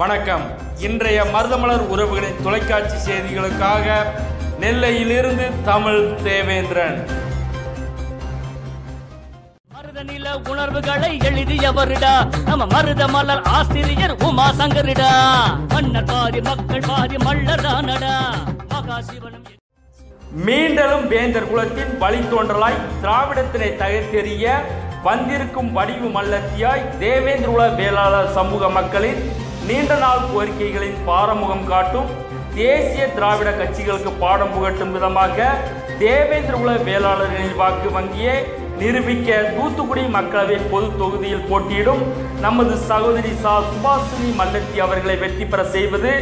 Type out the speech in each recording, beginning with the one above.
வணக்கம். இன்றைய மருதமலர் உறவுகளின் தொலைக்காட்சி செய்திகளுக்காக நெல்லையிலிருந்து தமிழ் தேவேந்திரன். மருத நில உணர்வுகளை எழுதியவருடா. நம்ம மருத மலர் ஆசிரியர் உமா சங்கரிடா மன்னர் பாதி மக்கள் பாதி மல்லரானடா மகாசிவனும் மீண்டலும் வேந்தர் குலத்தின் வழித்தோன்றலாய் திராவிடத்தினை தகர்த்தெறிய வந்திருக்கும் வடிவு மல்லத்தியாய் தேவேந்திர குல வேளாளர் சமூக மக்களின் நீண்ட நாள் கோரிக்கைகளின் பாரமுகம் காட்டும் தேசிய திராவிட கட்சிகளுக்கு பாடம் புகட்டும் விதமாக தேவேந்திர குல வேளாளர்களின் வாக்கு வங்கியை நிரூபிக்க தூத்துக்குடி மக்களவை பொது தொகுதியில் போட்டியிடும் நமது சகோதரி சா சுபாஷினி மல்லத்தி அவர்களை வெற்றி பெற செய்வது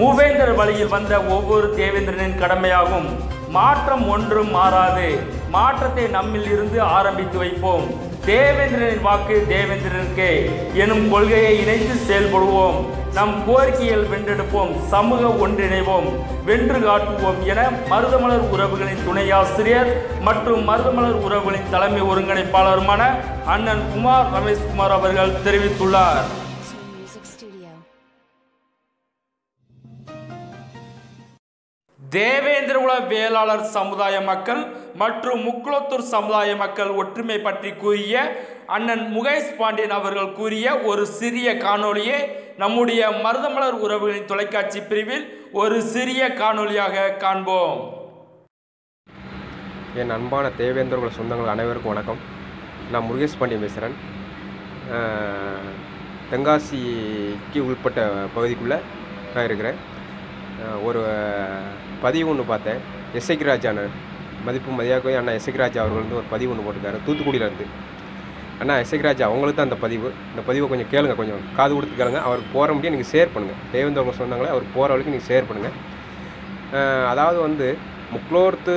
மூவேந்தர் வழியில் வந்த ஒவ்வொரு தேவேந்திரனின் கடமையாகும். மாற்றம் ஒன்றும் மாறாது. மாற்றத்தை நம்மில் இருந்து ஆரம்பித்து வைப்போம். தேவேந்திரனின் வாக்கு தேவேந்திரனுக்கே எனும் கொள்கையை இணைத்து செயல்படுவோம். நம் கோரிக்கைகள் வென்றெடுப்போம் சமூக ஒன்றிணைவோம் வென்று காட்டுவோம் என மருதமலர் உறவுகளின் துணையாசிரியர் மற்றும் மருதமலர் உறவுகளின் தலைமை ஒருங்கிணைப்பாளருமான அண்ணன் குமார் ரமேஷ்குமார் அவர்கள் தெரிவித்துள்ளார். தேவேந்திரகுல வேளாளர் சமுதாய மக்கள் மற்றும் முக்குளத்தூர் சமுதாய மக்கள் ஒற்றுமை பற்றி கூறிய அண்ணன் முகேஷ் பாண்டியன் அவர்கள் கூறிய ஒரு சிறிய காணொளியை நம்முடைய மருதமலர் உறவுகளின் தொலைக்காட்சி பிரிவில் ஒரு சிறிய காணொளியாக காண்போம். என் அன்பான தேவேந்திரகுல சொந்தங்கள் அனைவருக்கும் வணக்கம். நான் முருகேஷ் பாண்டியன் பேசுகிறேன் தென்காசிக்கு உள்பட்ட பகுதிக்குள்ளே நான் இருக்கிறேன். ஒரு பதிவு ஒன்று பார்த்தேன். எஸ்ஐக்கு ராஜான மதிப்பு மதியாக அண்ணா எஸ்ஐக்கு ராஜா அவர்கள் வந்து ஒரு பதிவு ஒன்று போட்டிருக்காரு. தூத்துக்குடியிலேருந்து அண்ணா எஸ்ஐக்கு ராஜா அவங்களுக்கு தான் அந்த பதிவு. இந்த பதிவை கொஞ்சம் கேளுங்க கொஞ்சம் காது கொடுத்து கேளுங்க. அவருக்கு போகிற முடியும் நீங்கள் ஷேர் பண்ணுங்கள் தேவேந்திரகுல சொன்னாங்களே அவருக்கு போகிற வரைக்கும் நீங்கள் ஷேர் பண்ணுங்கள் அதாவது வந்து முக்லோர்த்து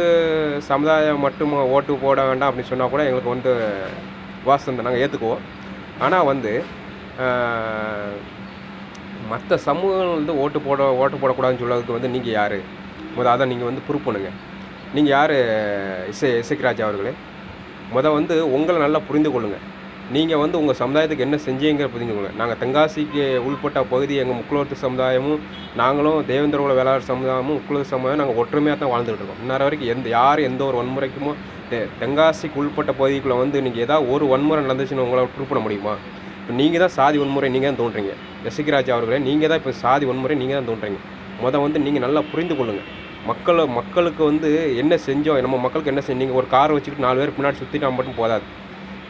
சமுதாயம் மட்டும் ஓட்டு போட வேண்டாம் அப்படின்னு சொன்னால் கூட எங்களுக்கு வந்து வாசம் தான். நாங்கள் ஏற்றுக்குவோம் ஆனால் வந்து மற்ற சமூகங்கள் வந்து ஓட்டு போட ஓட்டு போடக்கூடாதுன்னு சொல்கிறதுக்கு வந்து நீங்கள் யார்? மொதல் அதை நீங்கள் வந்து ப்ரூவ் பண்ணுங்கள் நீங்கள் யார் இசை இசைக்ராஜ் அவர்களே? முத வந்து உங்களை நல்லா புரிந்து கொள்ளுங்கள் நீங்கள் வந்து உங்கள் சமுதாயத்துக்கு என்ன செஞ்சீங்கிற புரிஞ்சுக்கோங்க நாங்கள் தென்காசிக்கு உள்பட்ட பகுதி எங்கள் முக்குளத்து சமுதாயமும் நாங்களும் தேவேந்திரகுல வேளாண் சமுதாயமும் முக்குளத்து சமுதாயம் நாங்கள் ஒற்றுமையாக தான் வாழ்ந்துகிட்டு இருக்கோம். இன்னொரு வரைக்கும் எந்த யார் எந்த ஒரு வன்முறைக்குமோ தெ- தென்காசிக்கு உள்பட்ட பகுதிக்குள்ளே வந்து நீங்கள் ஏதாவது ஒரு வன்முறை நடந்துச்சுன்னு உங்களால் ப்ரூவ் பண்ண முடியுமா? இப்போ நீங்கள் தான் சாதி வன்முறை நீங்கள் தான் தோன்றீங்க. எசிகராஜ் அவர்களே நீங்கள் தான் இப்போ சாதி வன்முறை நீங்கள் தான் தோன்றீங்க. முத வந்து நீங்கள் நல்லா புரிந்து கொள்ளுங்கள் மக்களை மக்களுக்கு வந்து என்ன செஞ்சோம் நம்ம மக்களுக்கு என்ன செஞ்சீங்க ஒரு காரை வச்சுக்கிட்டு நாலு பேர் பின்னாடி நம்ம மட்டும் போதாது.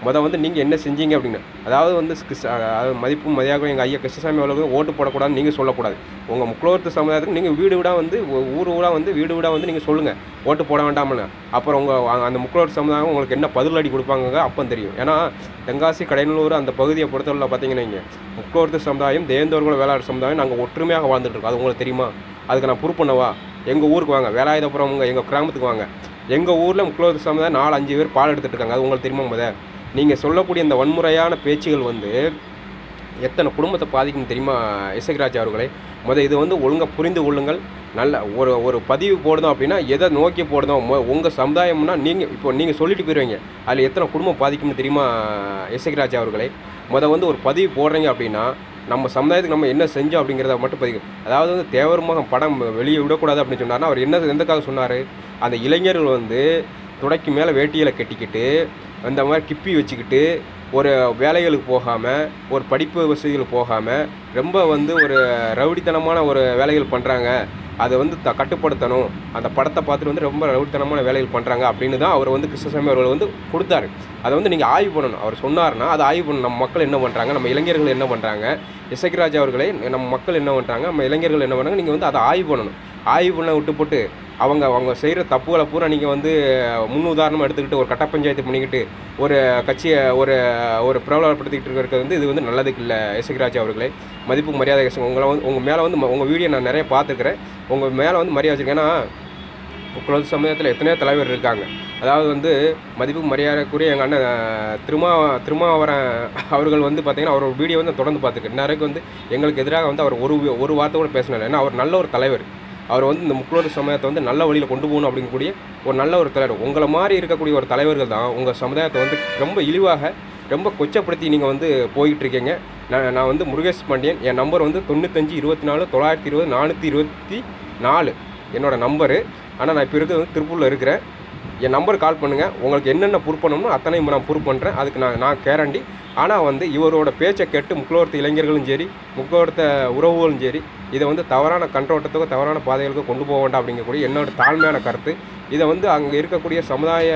மொதல் வந்து நீங்கள் என்ன செஞ்சீங்க அப்படின்னு அதாவது வந்து கிறிஸ்- அதாவது மதிப்பு மதியாக எங்கள் ஐயா கிருஷ்ணசாமி அவர்களுக்கு ஓட்டு போடக்கூடாதுன்னு நீங்கள் சொல்லக்கூடாது. உங்கள் முக்குளத்து சமுதாயத்துக்கு நீங்கள் வீடு வீடாக வந்து ஊர் ஊராக வந்து வீடு வீடாக வந்து நீங்கள் சொல்லுங்கள் ஓட்டு போட வேண்டாம்னு. அப்புறம் உங்கள் அந்த முக்குளத்து சமுதாயம் உங்களுக்கு என்ன பதிலடி கொடுப்பாங்க அப்போ தெரியும். ஏன்னா தென்காசி கடையனூர் அந்த பகுதியை பொறுத்தவரை பார்த்தீங்கன்னா இங்கே முக்குளத்து சமுதாயம் தேந்தோர்கள் வேளாண் சமுதாயம் நாங்கள் ஒற்றுமையாக வாழ்ந்துட்டுருக்கோம். அது உங்களுக்கு தெரியுமா? அதுக்கு நான் ப்ரூஃப் பண்ணவா? எங்கள் ஊருக்கு வாங்க. வேலாயுதபுரம் உங்கள் எங்கள் கிராமத்துக்கு வாங்க. எங்கள் ஊரில் முக்குளத்து சமுதாயம் நாலு அஞ்சு பேர் பால் எடுத்துகிட்டு இருக்காங்க அது உங்களுக்கு தெரியுமா முதல் நீங்கள் சொல்லக்கூடிய இந்த வன்முறையான பேச்சுகள் வந்து எத்தனை குடும்பத்தை பாதிக்கும் தெரியுமா இசைராஜ் அவர்களே? முதல் இது வந்து ஒழுங்காக புரிந்து கொள்ளுங்கள். நல்ல ஒரு ஒரு பதிவு போடணும் அப்படின்னா எதை நோக்கி போடணும்? உங்கள் சமுதாயம்னா நீங்கள் இப்போ நீங்கள் சொல்லிட்டு போயிடுவீங்க அதில் எத்தனை குடும்பம் பாதிக்கும்னு தெரியுமா இசைராஜ் அவர்களே? முத வந்து ஒரு பதிவு போடுறீங்க அப்படின்னா நம்ம சமுதாயத்துக்கு நம்ம என்ன செஞ்சோம் அப்படிங்கிறத மட்டும் பதிவு. அதாவது வந்து தேவர் படம் வெளியே விடக்கூடாது அப்படின்னு சொன்னார்னா அவர் என்ன எந்தக்காக சொன்னார்? அந்த இளைஞர்கள் வந்து துடைக்கு மேலே வேட்டியில் கட்டிக்கிட்டு அந்த மாதிரி கிப்பி வச்சுக்கிட்டு ஒரு வேலைகளுக்கு போகாமல் ஒரு படிப்பு வசதிகளுக்கு போகாமல் ரொம்ப வந்து ஒரு ரவுடித்தனமான ஒரு வேலைகள் பண்ணுறாங்க அதை வந்து த கட்டுப்படுத்தணும். அந்த படத்தை பார்த்துட்டு வந்து ரொம்ப ரவுடித்தனமான வேலைகள் பண்ணுறாங்க அப்படின்னு தான் அவர் வந்து கிருஷ்ணசாமி அவர்கள் வந்து கொடுத்தாரு. அதை வந்து நீங்கள் ஆய்வு பண்ணணும். அவர் சொன்னார்னா அதை ஆய்வு பண்ணணும் நம்ம மக்கள் என்ன பண்ணுறாங்க நம்ம இளைஞர்கள் என்ன பண்ணுறாங்க இசைக்கராஜ் அவர்களே நம்ம மக்கள் என்ன பண்ணுறாங்க நம்ம இளைஞர்கள் என்ன பண்ணுறாங்க நீங்கள் வந்து அதை ஆய்வு பண்ணணும். ஆய்வு பண்ண விட்டு போட்டு அவங்க அவங்க செய்கிற தப்புகளை பூரா நீங்கள் வந்து முன் உதாரணமாக எடுத்துக்கிட்டு ஒரு கட்ட பஞ்சாயத்து பண்ணிக்கிட்டு ஒரு கட்சியை ஒரு ஒரு பிரபலப்படுத்திக்கிட்டு இருக்கிறது வந்து இது வந்து நல்லதுக்கு இல்லை. இசைக்கராஜ் அவர்களே மதிப்பு மரியாதை உங்களை வந்து உங்கள் மேலே வந்து உங்கள் வீடியோ நான் நிறைய பார்த்துக்கிறேன் உங்கள் மேலே வந்து மரியாதை வச்சுருக்கேன் ஏன்னா சமயத்தில் எத்தனையோ தலைவர் இருக்காங்க. அதாவது வந்து மதிப்பு மரியாதைக்குரிய எங்கள் அண்ணன் திருமா திருமாவரன் அவர்கள் வந்து பார்த்திங்கன்னா அவர் வீடியோ வந்து நான் தொடர்ந்து பார்த்துருக்கேன். இன்ன வந்து எங்களுக்கு எதிராக வந்து அவர் ஒரு ஒரு வார்த்தை கூட பேசினார் ஏன்னா அவர் நல்ல ஒரு தலைவர். அவர் வந்து இந்த முக்குளோர் சமுதாயத்தை வந்து நல்ல வழியில் கொண்டு போகணும் அப்படிங்கக்கூடிய ஒரு நல்ல ஒரு தலைவர். உங்களை மாதிரி இருக்கக்கூடிய ஒரு தலைவர்கள் தான் உங்கள் சமுதாயத்தை வந்து ரொம்ப இழிவாக ரொம்ப கொச்சப்படுத்தி நீங்கள் வந்து போயிட்டு இருக்கீங்க நான் நான் வந்து முருகேஷ் பாண்டியன். என் நம்பர் வந்து தொண்ணூத்தஞ்சு இருபத்தி நாலு தொள்ளாயிரத்தி இருபது நானூற்றி இருபத்தி நாலு. என்னோடய நம்பரு. ஆனால் நான் இப்போ இருக்கிறது வந்து திருப்பூரில் இருக்கிறேன். என் நம்பர் கால் பண்ணுங்கள் உங்களுக்கு என்னென்ன ப்ரூவ் பண்ணணுமோ அத்தனையும் நான் ப்ரூவ் பண்ணுறேன் அதுக்கு நான் நான் கேரண்டி ஆனால் வந்து இவரோட பேச்சை கேட்டு முக்கோர்த்த இளைஞர்களும் சரி முக்கோர்த்த உறவுகளும் சரி இதை வந்து தவறான கண்ணோட்டத்துக்கோ தவறான பாதைகளுக்கும் கொண்டு போக வேண்டாம் அப்படிங்கக்கூடிய என்னோட தாழ்மையான கருத்து. இதை வந்து அங்கே இருக்கக்கூடிய சமுதாய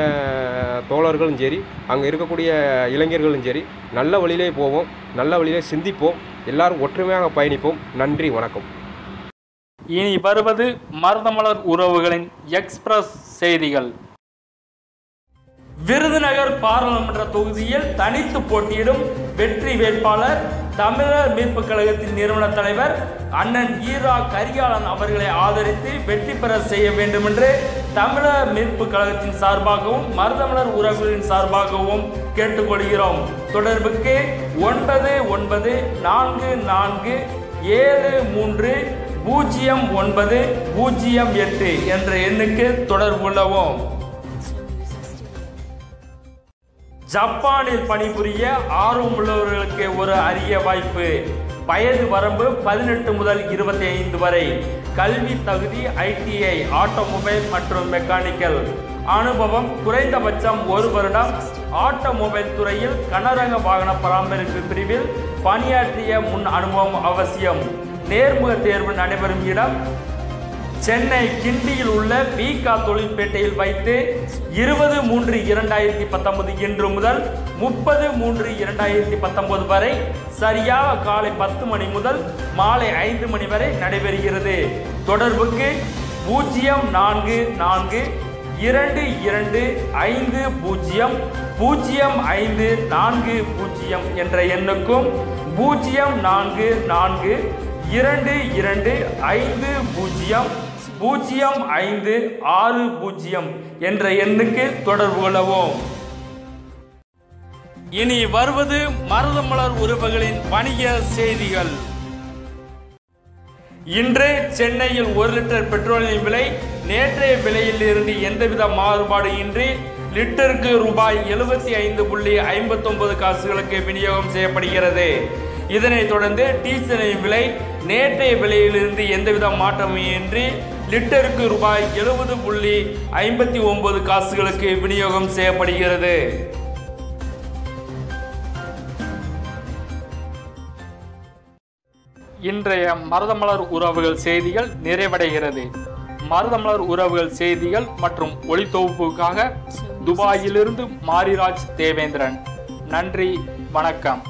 தோழர்களும் சரி அங்கே இருக்கக்கூடிய இளைஞர்களும் சரி நல்ல வழியிலே போவோம் நல்ல வழியிலே சிந்திப்போம் எல்லாரும் ஒற்றுமையாக பயணிப்போம். நன்றி வணக்கம். இனி வருவது மருதமலர் உறவுகளின் எக்ஸ்பிரஸ் செய்திகள். விருதுநகர் பாராளுமன்ற தொகுதியில் தனித்து போட்டியிடும் வெற்றி வேட்பாளர் தமிழர் மீட்பு கழகத்தின் நிறுவன தலைவர் அண்ணன் ஈரா கரிகாலன் அவர்களை ஆதரித்து வெற்றி பெற செய்ய வேண்டும் என்று தமிழர் மீட்பு கழகத்தின் சார்பாகவும் மருதமலர் உறவுகளின் சார்பாகவும் கேட்டுக்கொள்கிறோம். தொடர்புக்கு ஒன்பது ஒன்பது நான்கு நான்கு ஏழு மூன்று பூஜ்ஜியம் ஒன்பது பூஜ்ஜியம் எட்டு என்ற எண்ணுக்கு தொடர்பு கொள்ளவும். ஜப்பானில் பணிபுரிய ஆர்வம் உள்ளவர்களுக்கு ஒரு அரிய வாய்ப்பு. வயது வரம்பு பதினெட்டு முதல் இருபத்தி ஐந்து வரை. கல்வி தகுதி ஐடிஐ ஆட்டோமொபைல் மற்றும் மெக்கானிக்கல். அனுபவம் குறைந்தபட்சம் ஒரு வருடம். ஆட்டோமொபைல் துறையில் கனரக வாகன பராமரிப்பு பிரிவில் பணியாற்றிய முன் அனுபவம் அவசியம். நேர்முக தேர்வு நடைபெறும் இடம் சென்னை கிண்டியில் உள்ள விகா தொழில்பேட்டையில் வைத்து இருபது மூன்று இரண்டாயிரத்தி பத்தொன்பது இன்று முதல் முப்பது மூன்று இரண்டாயிரத்தி பத்தொன்பது வரை சரியாக காலை பத்து மணி முதல் மாலை ஐந்து மணி வரை நடைபெறுகிறது. தொடர்புக்கு பூஜ்ஜியம் நான்கு நான்கு இரண்டு இரண்டு ஐந்து பூஜ்ஜியம் பூஜ்ஜியம் ஐந்து நான்கு பூஜ்ஜியம் என்ற எண்ணுக்கும் பூஜ்ஜியம் நான்கு நான்கு இரண்டு இரண்டு ஐந்து பூஜ்ஜியம் பூஜ்ஜியம் ஐந்து ஆறு பூஜ்ஜியம் என்ற எண்ணுக்கு தொடர்பு கொள்ளவும். இனி வருவது மருதமலர் உறவுகளின் வணிக செய்திகள். இன்று சென்னையில் ஒரு லிட்டர் பெட்ரோலின் விலை நேற்றைய விலையில் இருந்து எந்தவித மாறுபாடு இன்றி லிட்டருக்கு ரூபாய் எழுபத்தி ஐந்து புள்ளி ஐம்பத்தொன்பது காசுகளுக்கு விநியோகம் செய்யப்படுகிறது. இதனைத் தொடர்ந்து டீசலின் விலை நேற்றைய விலையிலிருந்து எந்தவித மாற்றமும் இன்றி லிட்டருக்கு ரூபாய் எழுபது புள்ளி ஐம்பத்தி ஒன்பது காசுகளுக்கு விநியோகம் செய்யப்படுகிறது. இன்றைய மருதமலர் உறவுகள் செய்திகள் நிறைவடைகிறது. மருதமலர் உறவுகள் செய்திகள் மற்றும் ஒளித்தொகுப்புக்காக துபாயிலிருந்து மாரிராஜ் தேவேந்திரன். நன்றி வணக்கம்.